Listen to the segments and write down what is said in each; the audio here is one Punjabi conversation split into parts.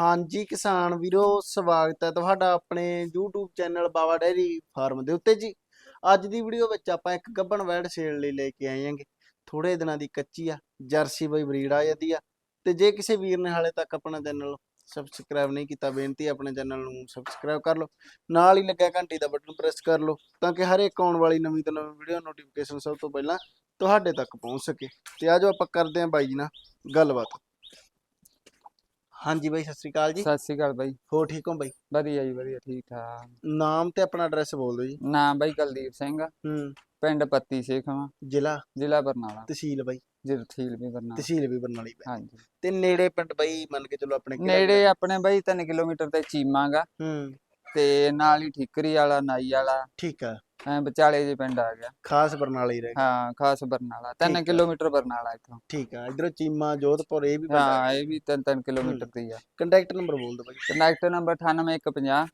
ਹਾਂਜੀ ਕਿਸਾਨ ਵੀਰੋ, ਸਵਾਗਤ ਹੈ ਤੁਹਾਡਾ ਆਪਣੇ YouTube channel Bawa dairy farm ਦੇ ਉੱਤੇ ਜੀ। ਅੱਜ ਦੀ ਵੀਡੀਓ ਵਿੱਚ ਆਪਾਂ ਇੱਕ ਗੱਭਣ ਵੈੜ ਸੇਲ ਲਈ ਲੈ ਕੇ ਆਏ ਹਾਂਗੇ। ਥੋੜੇ ਦਿਨਾਂ ਦੀ ਕੱਚੀ ਆ, ਜਰਸੀ ਬਈ ਬਰੀਡ ਆ ਜਾਂਦੀ ਆ। ਤੇ ਜੇ ਕਿਸੇ ਵੀਰ ਨੇ ਹਾਲੇ ਤੱਕ ਆਪਣਾ ਚੈਨਲ ਸਬਸਕ੍ਰਾਈਬ ਨਹੀਂ ਕੀਤਾ, ਬੇਨਤੀ ਆਪਣੇ ਚੈਨਲ ਨੂੰ ਸਬਸਕ੍ਰਾਈਬ ਕਰ ਲਓ। ਨਾਲ ਹੀ ਲੱਗਿਆ ਘੰਟੀ ਦਾ ਬਟਨ ਪ੍ਰੈਸ ਕਰ ਲਓ, ਤਾਂ ਕਿ ਹਰ ਇੱਕ ਆਉਣ ਵਾਲੀ ਨਵੀਂ ਤੋਂ ਨਵੀਂ ਵੀਡੀਓ ਨੋਟੀਫਿਕੇਸ਼ਨ ਸਭ ਤੋਂ ਪਹਿਲਾਂ ਤੁਹਾਡੇ ਤੱਕ ਪਹੁੰਚ ਸਕੇ। ਤੇ ਆਜੋ ਆਪਾਂ ਕਰਦੇ ਹਾਂ ਬਾਈ ਜੀ ਨਾਲ ਗੱਲਬਾਤ। ਹਾਂਜੀ ਬਾਈ ਸਤਿ ਸ੍ਰੀ ਅਕਾਲ ਜੀ। ਸਤਿ ਸ਼੍ਰੀ ਅਕਾਲ ਬਾਈ। ਹੋ ਠੀਕ ਹੋ ਬਾਈ? ਵਧੀਆ ਜੀ ਵਧੀਆ ਠੀਕ ਠਾਕ। ਨਾਮ ਤੇ ਆਪਣਾ ਐਡਰੈਸ ਬੋਲ ਦਿਓ ਜੀ। ਨਾਮ ਬਾਈ ਕੁਲਦੀਪ ਸਿੰਘ। ਹੂੰ। ਪਿੰਡ ਪੱਤੀ ਸੇਖਵਾ। ਜ਼ਿਲ੍ਹਾ? ਜ਼ਿਲ੍ਹਾ ਬਰਨਾਲਾ। ਤਹਿਸੀਲ ਬਾਈ। ਜ਼ਿਲ੍ਹਾ ਤਹਿਸੀਲ ਵੀ ਬਰਨਾਲਾ। ਤਹਿਸੀਲ ਵੀ ਬਰਨਾਲੀ ਪੈ ਹਾਂਜੀ। ਤੇ ਨੇੜੇ ਪਿੰਡ ਬਾਈ ਮੰਨ ਕੇ ਚਲੋ ਆਪਣੇ ਨੇੜੇ ਆਪਣੇ ਬਾਈ 3 ਕਿਲੋਮੀਟਰ ਤੇ ਚੀਮਾਗਾ। ਹੂੰ। ਤੇ ਨਾਲ ਹੀ ਠਿਕਰੀ ਵਾਲਾ ਨਾਈ ਵਾਲਾ। ਠੀਕ ਆ। ਐ ਵਿਚਾਲੇ ਜੇ ਪਿੰਡ ਆ ਗਿਆ। ਖਾਸ ਬਰਨਾਲਾ ਹੀ ਰਹਿ ਗਿਆ। ਹਾਂ ਖਾਸ ਬਰਨਾਲਾ। ਠੀਕ 3 ਆ। ਕਿਲੋਮੀਟਰ ਬਰਨਾਲਾ ਇੱਥੋਂ। ਠੀਕ ਆ ਇਧਰੋਂ ਚੀਮਾ ਜੋਧਪੁਰ ਇਹ ਵੀ ਪਿੰਡ ਆ। ਹਾਂ ਇਹ ਵੀ 3-3 ਕਿਲੋਮੀਟਰ ਹੀ। ਆ। ਕੰਟੈਕਟ ਨੰਬਰ ਬੋਲ ਦਿਓ ਬਾਈ। ਕਨੈਕਟ ਨੰਬਰ 98150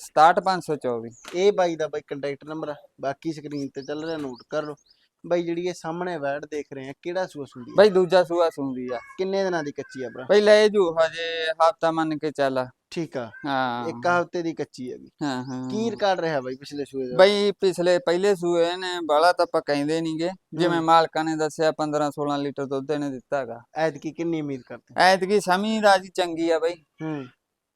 67524 ਇਹ ਬਾਈ ਦਾ ਬਾਈ ਕੰਟੈਕਟ ਨੰਬਰ ਆ। ਬਾਕੀ ਸਕਰੀਨ ਤੇ ਚੱਲ ਰਿਹਾ ਨੋਟ ਕਰ ਲਓ। ਬਾਈ ਜਿਹੜੀ ਇਹ ਸਾਹਮਣੇ ਵੈੜ ਦੇਖ ਰਹੇ ਆ ਕਿਹੜਾ ਸੂਆ ਸੁੰਦੀ ਆ? ਬਾਈ ਦੂਜਾ ਸੂਆ ਸੁੰਦੀ ਆ। ਕਿੰਨੇ ਦਿਨਾਂ ਦੀ ਕੱਚੀ ਆ ਭਰਾ? ਬਾਈ ਲੈ ਜੂ ਹਜੇ ਹਫਤਾ ਮੰਨ ਕੇ ਚੱਲ। ਠੀਕ ਆ। ਹਾਂ। ਇੱਕ ਹਫ਼ਤੇ ਦੀ ਕੱਚੀ ਹੈਗੀ। ਹਾਂ ਹਾਂ ਕੀ ਰਿਕਾਰਡ ਰਿਹਾ ਬਾਈ ਪਿਛਲੇ ਸੂਏ ਦਾ? ਬਈ ਪਿਛਲੇ ਪਹਿਲੇ ਸੂਏ ਨੇ ਬਾਲਾ ਤਾਂ ਆਪਾਂ ਕਹਿੰਦੇ ਨਹੀਂਗੇ ਜਿਵੇਂ। ਮਾਲਕਾਂ ਨੇ ਦੱਸਿਆ 15 16 ਲੀਟਰ ਦੁੱਧ ਇਹਨੇ ਦਿੱਤਾ ਹੈਗਾ। ਐਤਕੀ ਕਿੰਨੀ ਉਮੀਦ ਕਰਦੇ? ਐਤਕੀ ਸਮੀ ਰਾਜੀ ਚੰਗੀ ਆ ਬਈ। ਹੂੰ।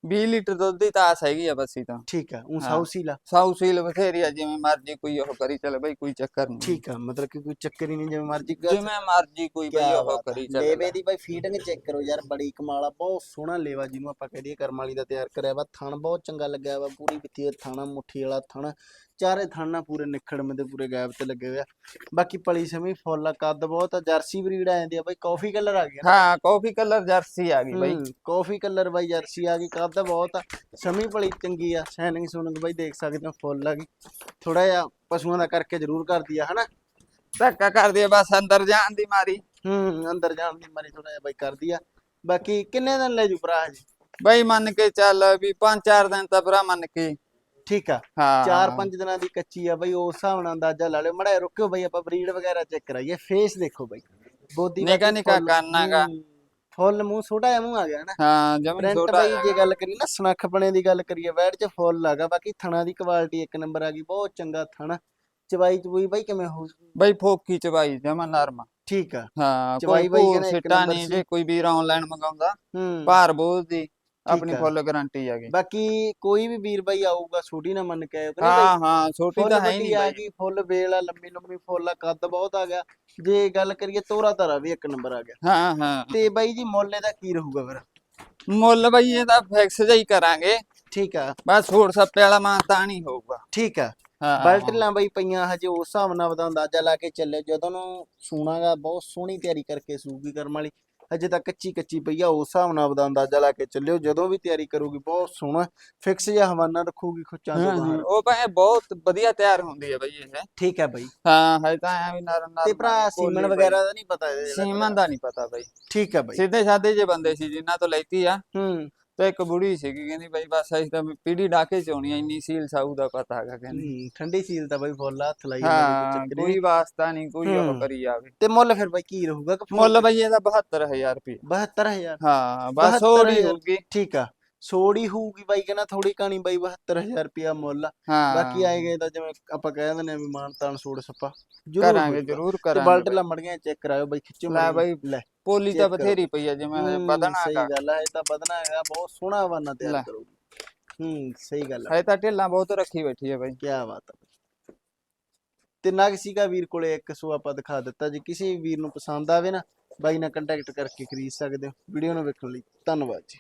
20 ਲੀਟਰ ਦੁੱਧ ਦੀ ਤਾਂ ਆਸ ਹੈਗੀ ਆ ਬਸੀ ਤਾਂ। ਠੀਕ ਆ ਉਹ ਹਾਂ। ਸਾਊਸੀ ਲਾ ਸਾਊ ਸੀਲ ਬਥੇਰੀ ਆ ਜਿਵੇਂ ਮਰਜ਼ੀ ਕੋਈ ਉਹ ਕਰੀ ਚੱਲ ਬਈ ਕੋਈ ਚੱਕਰ ਨਹੀਂ। ਠੀਕ ਆ ਮਤਲਬ ਕਿ ਕੋਈ ਚੱਕਰ ਹੀ ਨਹੀਂ ਜਿਵੇਂ ਮਰਜ਼ੀ ਕਰ ਜਿਵੇਂ ਮਰਜ਼ੀ ਕੋਈ ਬਈ ਉਹ। ਕਰੀ ਚੱਲ ਲੇਵੇ ਦੀ ਬਾਈ ਫੀਡਿੰਗ ਚੈੱਕ ਕਰੋ ਯਾਰ ਬੜੀ ਕਮਾਲ ਆ ਬਹੁਤ ਸੋਹਣਾ ਲੇਵਾ ਜਿਹਨੂੰ ਆਪਾਂ ਕਹਦੇ ਕਰਮ ਵਾਲੀ ਦਾ ਤਿਆਰ ਕਰਿਆ ਵਾ। ਥਣ ਬਹੁਤ ਚੰਗਾ ਲੱਗਿਆ ਵਾ ਪੂਰੀ ਵਿੱਥੀ ਥਾਣਾ ਮੁੱਠੀ ਵਾਲਾ ਥਣ। ਚਾਰੇ ਥਣ ਨਾਲ ਪੂਰੇ ਨਿਖੜਵੇਂ ਦੇ ਪੂਰੇ ਗੈਪ ਤੇ ਲੱਗੇ ਹੋਏ ਆ। ਬਾਕੀ ਪਲੀ ਸਮੀ ਫੁੱਲ ਆ, ਕੱਦ ਬਹੁਤ ਆ ਜਰਸੀ ਬਰੀਡ ਆ ਜਾਂਦੀ ਆ ਬਾਈ ਕਾਫੀ ਕਲਰ ਆ ਗਿਆ ਹਾਂ ਕਾਫੀ ਕਲਰ ਜਰਸੀ ਆ ਗਈ ਬਈ। ਕਾਫੀ ਕਲਰ ਬਾਈ ਜਰਸੀ ਆ ਗਈ ਕੱਦ ਬਹੁਤ ਆ। ਸਮੀ ਪਲੀ ਚੰਗੀ ਆ ਸ਼ਾਈਨਿੰਗ ਸੁਨਿੰਗ ਬਾਈ ਦੇਖ ਸਕਦੇ ਹੋ ਫੁੱਲ ਆ ਗਈ। ਥੋੜਾ ਜਿਹਾ ਪਸ਼ੂਆਂ ਦਾ ਕਰਕੇ ਜ਼ਰੂਰ ਕਰਦੀ ਆ ਹਨਾ? ਧੱਕਾ ਕਰਦੀ ਆ ਬਸ ਅੰਦਰ ਜਾਣ ਦੀ ਮਾਰੀ। ਹੂੰ ਅੰਦਰ ਜਾਣ ਦੀ ਮਾਰੀ ਥੋੜਾ ਜਿਹਾ ਬਾਈ ਕਰਦੀ ਆ। ਬਾਕੀ ਕਿੰਨੇ ਦਿਨ ਲੈ ਜੂ ਭਰਾ ਜੀ ਬਈ ਮੰਨ ਕੇ ਚੱਲ ਵੀ 5-4 ਦਿਨ ਤਾਂ ਭਰਾ ਮੰਨ ਕੇ। ਠੀਕ ਆ। ਹਾਂ ਚਾਰ ਪੰਜ ਦਿਨਾਂ ਦੀ ਕੱਚੀ ਆ ਬਈ ਉਸ ਹਿਸਾਬ ਨਾਲ ਅੰਦਾਜ਼ਾ ਲਾ ਲਿਓ। ਮੜਾ ਰੁਕਿਓ ਬਈ ਆਪਾਂ ਬਰੀਡ ਵਗੈਰਾ ਚੈੱਕ ਕਰਾਈਏ। ਫੇਸ ਦੇਖੋ ਬਈ। ਬੋਦੀ ਨਿੱਕਾ ਨਿੱਕਾ ਕੰਨ ਹੈਗਾ। ਫੁੱਲ ਮੂੰਹ ਛੋਟਾ ਜਿਹਾ ਮੂੰਹ ਆ ਗਿਆ ਨਾ। ਹਾਂ ਜਮਨ ਛੋਟਾ ਬਈ। ਜੇ ਗੱਲ ਕਰੀਏ ਨਾ ਸਨੱਖਪਣੇ ਦੀ ਗੱਲ ਕਰੀਏ ਵੈੜ ਚ ਫੁੱਲ ਹੈਗਾ। ਬਾਕੀ ਥਣਾ ਦੀ ਕੁਆਲਿਟੀ ਇੱਕ ਨੰਬਰ ਆ ਗਈ ਬਹੁਤ ਚੰਗਾ ਥਣ। ਚਵਾਈ ਚਬੂਈ ਬਈ ਕਿਵੇਂ ਹੋ ਬਈ ਫੋਕੀ ਚਵਾਈ ਜਮਾ ਨਰਮ ਠੀਕ ਆ। ਹਾਂ ਚਵਾਈ ਬਾਈ ਸਿੱਟਾ ਨਹੀਂ। ਜੇ ਕੋਈ ਵੀਰ ਆਨਲਾਈਨ ਮੰਗਾਉਂਦਾ ਭਾਰ ਬੋਝ ਦੀ। ਆਪਣੀ। ਫੁੱਲ ਗਾਰੰਟੀ ਆ ਗਈ। ਬਾਕੀ ਕੋਈ ਵੀ ਵੀਰ ਬਾਈ ਆਊਗਾ ਛੋਟੀ ਨਾ ਮੰਨ ਕੇ ਆਇਓ ਹਾਂ ਹਾਂ ਛੋਟੀ ਤਾਂ ਹੈ ਨਹੀਂ ਆ ਗਈ ਫੁੱਲ ਵੇਲ ਆ ਲੰਮੀ ਲੰਮੀ ਫੁੱਲ ਆ ਕੱਦ ਬਹੁਤ ਆ ਗਿਆ। ਜੇ ਗੱਲ ਕਰੀਏ ਤੋਰਾ ਤਾਰਾ ਵੀ ਇੱਕ ਨੰਬਰ ਆ ਗਿਆ। ਹਾਂ ਹਾਂ। ਤੇ ਬਾਈ ਜੀ ਮੁੱਲ ਇਹਦਾ ਕੀ ਰਹੂਗਾ ਫਿਰ? ਮੁੱਲ ਬਈ ਇਹਦਾ ਫਿਕਸ ਜਿਹਾ ਹੀ ਕਰਾਂਗੇ। ਠੀਕ ਆ। ਬਸ ਹੋਰ ਸੱਪੇ ਵਾਲਾ ਮਾਂ ਤਾਂ ਨਹੀਂ ਹੋਊਗਾ। ਠੀਕ ਆ। ਬਲਟਲਾਂ ਬਾਈ ਪਈਆਂ ਹਜੇ ਉਸ ਹਿਸਾਬ ਨਾਲ ਉਹਦਾ ਅੰਦਾਜ਼ਾ ਲਾ ਕੇ ਚੱਲੇ ਜਦੋਂ ਨੂੰ ਸੂਣਾਗਾ ਬਹੁਤ ਸੋਹਣੀ ਤਿਆਰੀ ਕਰਕੇ ਸੂਗੀ ਕਰਮ ਵਾਲੀ। ਹਜੇ ਤਾਂ ਕੱਚੀ ਕੱਚੀ ਪਈ ਆ ਉਸ ਹਿਸਾਬ ਨਾਲ ਉਹਦਾ ਅੰਦਾਜ਼ਾ ਲਾ ਕੇ ਚੱਲਿਓ ਜਦੋਂ ਵੀ ਤਿਆਰੀ ਕਰੂਗੀ ਬਹੁਤ ਸੋਹਣਾ ਫਿਕਸ ਜਿਹਾ ਹਵਾਨਾ ਰੱਖੂਗੀ ਖੁੱਚਾਂ ਤੋਂ ਬਾਹਰ। ਉਹ ਭਾਵੇਂ ਬਹੁਤ ਵਧੀਆ ਤਿਆਰ ਹੁੰਦੀ ਹੈ ਬਈ ਇਹ। ਠੀਕ ਹੈ ਬਾਈ। ਹਾਂ ਹਜੇ ਤਾਂ ਐ ਵੀ ਨਰਮ ਨਰਮ ਤੇ ਭਰਾ ਸੀਮਨ ਵਗੈਰਾ ਦਾ ਨਹੀਂ ਪਤਾ ਇਹਦੇ? ਸੀਮਨ ਦਾ ਨਹੀਂ ਪਤਾ ਬਈ। ਠੀਕ ਹੈ ਬਾਈ। ਸਿੱਧੇ ਸਾਦੇ ਜੇ ਬੰਦੇ ਸੀ ਜਿਨ੍ਹਾਂ ਤੋਂ ਲੈਤੀ ਆ। ਹੂੰ। ਤੇ ਇੱਕ ਬੁੜੀ ਸੀਗੀ ਕਹਿੰਦੀ ਬਈ ਬਸ ਅਸੀਂ ਤਾਂ ਪੀੜੀ ਡਾਕੇ ਚ ਆ ਇੰਨੀ ਸੀਲ ਸਾਊ ਦਾ ਪਤਾ ਹੈਗਾ ਕਹਿੰਦੀ। ਹੂੰ, ਠੰਡੀ ਸੀਲ ਤਾਂ ਬਾਈ ਫੁੱਲ ਹੱਥ ਲਾਈ ਜਾਂਦੀ, ਹਾਂ ਚੱਕਰ ਹੀ ਕੋਈ ਵਾਸਤਾ ਨਹੀਂ ਕੋਈ ਉਹ ਹੂੰ। ਕਰੀ ਜਾਵੇ। ਤੇ ਮੁੱਲ ਫਿਰ ਬਾਈ ਕੀ ਰਹੂਗਾ ਕਿ ਮੁੱਲ ਬਈ ਇਹਦਾ 72000 ਰੁਪਏ 72000 ਹਾਂ ਬਸ ਉਹ 72,000 ਨਹੀਂ ਹੋਊਗੀ। ਠੀਕ ਆ। ਸੋੜੀ ਹੋਊਗੀ ਬਾਈ ਕਹਿੰਦਾ ਥੋੜੀ ਕਹਾਣੀ ਬਾਈ 72000 ਰੁਪਿਆ ਮੁੱਲ ਆ ਹਾਂ ਬਾਕੀ ਆਏ ਗਏ ਤਾਂ ਜਿਵੇਂ ਆਪਾਂ ਕਹਿ ਦਿੰਦੇ ਆ ਵੀ ਮਾਨ ਤਾਨ ਸੋੜ ਸੱਪਾ ਜ਼ਰੂਰ ਕਰਾਂਗੇ ਹੋਊਗਾ। ਜ਼ਰੂਰ ਤੇ ਕਰਾਂਗੇ ਬਲਟ ਬਈ। ਲੰਮੜੀਆਂ ਚੈੱਕ ਕਰਾਇਓ ਬਾਈ ਖਿੱਚੋ ਲੈ। ਬਾਈ, ਲੈ ਪੋਲੀ ਤਾਂ ਕਰੋ। ਬਥੇਰੀ ਪਈ ਆ ਜਿਵੇਂ ਹਜੇ ਹੂੰ, ਵਧਣਾ ਸਹੀ ਹੈਗਾ ਗੱਲ ਆ ਇਹ ਤਾਂ ਵਧਣਾ ਹੈਗਾ ਬਹੁਤ ਸੋਹਣਾ ਹਵਾਨਾ ਤਿਆਰ। ਕਰੂਗੀ ਹੂੰ ਸਹੀ ਗੱਲ ਆ ਹਜੇ ਤਾਂ ਢਿੱਲਾਂ ਬਹੁਤ ਰੱਖੀ ਬੈਠੀ ਹੈ ਬਾਈ ਕੀ ਬਾਤ ਆ ਤੇ ਨਾ ਕਿਸੇ ਦਾ ਵੀਰ ਕੋਲੇ ਇੱਕ ਸੋ ਆਪਾਂ ਦਿਖਾ ਦਿੱਤਾ ਜੇ ਕਿਸੇ ਵੀ ਵੀਰ ਨੂੰ ਪਸੰਦ ਆਵੇ ਨਾ ਬਾਈ ਨਾਲ ਕੰਟੈਕਟ ਕਰਕੇ ਖਰੀਦ ਸਕਦੇ ਹੋ ਵੀਡੀਓ ਨੂੰ ਵੇਖਣ ਲਈ ਧੰਨਵਾਦ ਜੀ